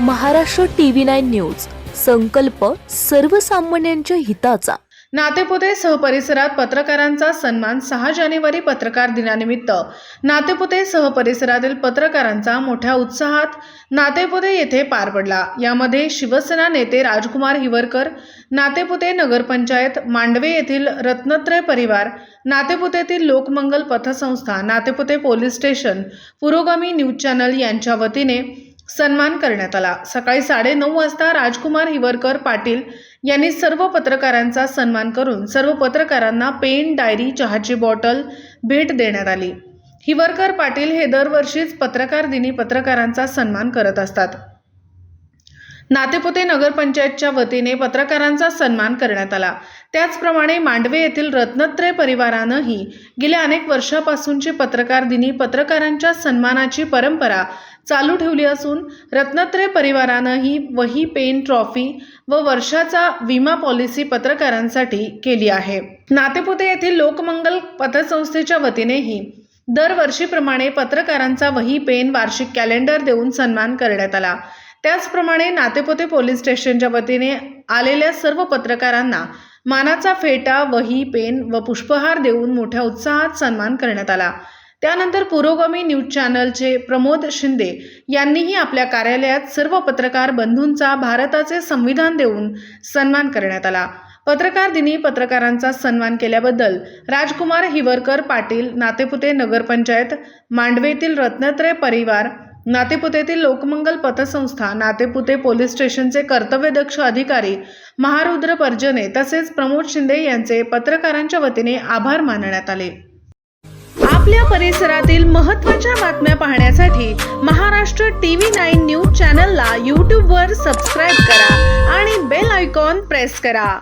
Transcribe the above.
Maharashtra TV nine news. संकल्प सर्वसामान्यांच्या हिताचा. नातेपुते सहपरिसरात पत्रकारांचा सन्मान सहा जानेवारी पत्रकार दिनानिमित्त. नातेपुते सहपरिसरातील पत्रकारांचा मोठ्या उत्साहात नातेपुते येथे पार पडला. यामध्ये शिवसेना नेते राजकुमार हिवरकर नातेपुते नगरपंचायत मांडवे येथील रत्नत्रय परिवार नातेपुतेतील Lokmangal पथसंस्था Natepute police station Purogami news channel यांच्या वतीने सन्मान करण्यात आला. सकाळी साडेनऊ वाजता राजकुमार हिवरकर पाटील यांनी सर्व पत्रकारांचा सन्मान करून सर्व पत्रकारांना पेन डायरी चहाची बॉटल भेट देण्यात आली. हिवरकर पाटील हे दरवर्षीच पत्रकार दिनी पत्रकारांचा सन्मान करत असतात. नातेपुते नगरपंचायतच्या वतीने पत्रकारांचा सन्मान करण्यात आला. त्याचप्रमाणे मांडवे येथील रत्नत्रय परिवारानंही गेल्या अनेक वर्षापासूनची पत्रकार दिनी पत्रकारांच्या सन्मानाची परंपरा चालू ठेवली असून रत्नत्रय परिवारानंही वही पेन ट्रॉफी व वर्षाचा विमा पॉलिसी पत्रकारांसाठी केली आहे. नातेपुते येथील लोकमंगल पतसंस्थेच्या वतीनेही दरवर्षीप्रमाणे पत्रकारांचा वही पेन वार्षिक कॅलेंडर देऊन सन्मान करण्यात आला. त्याचप्रमाणे नातेपोते पोलीस स्टेशनच्या वतीने आलेल्या सर्व पत्रकारांना मानाचा फेटा वही पेन व पुष्पहार देऊन मोठ्या उत्साहात सन्मान करण्यात आला. त्यानंतर पुरोगामी न्यूज चॅनलचे प्रमोद शिंदे यांनीही आपल्या कार्यालयात सर्व पत्रकार बंधूंचा भारताचे संविधान देऊन सन्मान करण्यात आला. पत्रकार दिनी पत्रकारांचा सन्मान केल्याबद्दल राजकुमार हिवरकर पाटील नातेपुते नगरपंचायत मांडवेतील रत्नत्रय परिवार नातेपुतेतील लोकमंगल पतसंस्था नातेपुते पोलीस स्टेशनचे कर्तव्यदक्ष अधिकारी महारुद्र पर्जने तसेच प्रमोद शिंदे यांचे पत्रकारांच्या वतीने आभार मानण्यात आले. आपल्या परिसरातील महत्त्वाच्या बातम्या पाहण्यासाठी महाराष्ट्र टीव्ही नाईन न्यूज चॅनलला यूट्यूबवर सबस्क्राईब करा आणि बेल आयकॉन प्रेस करा.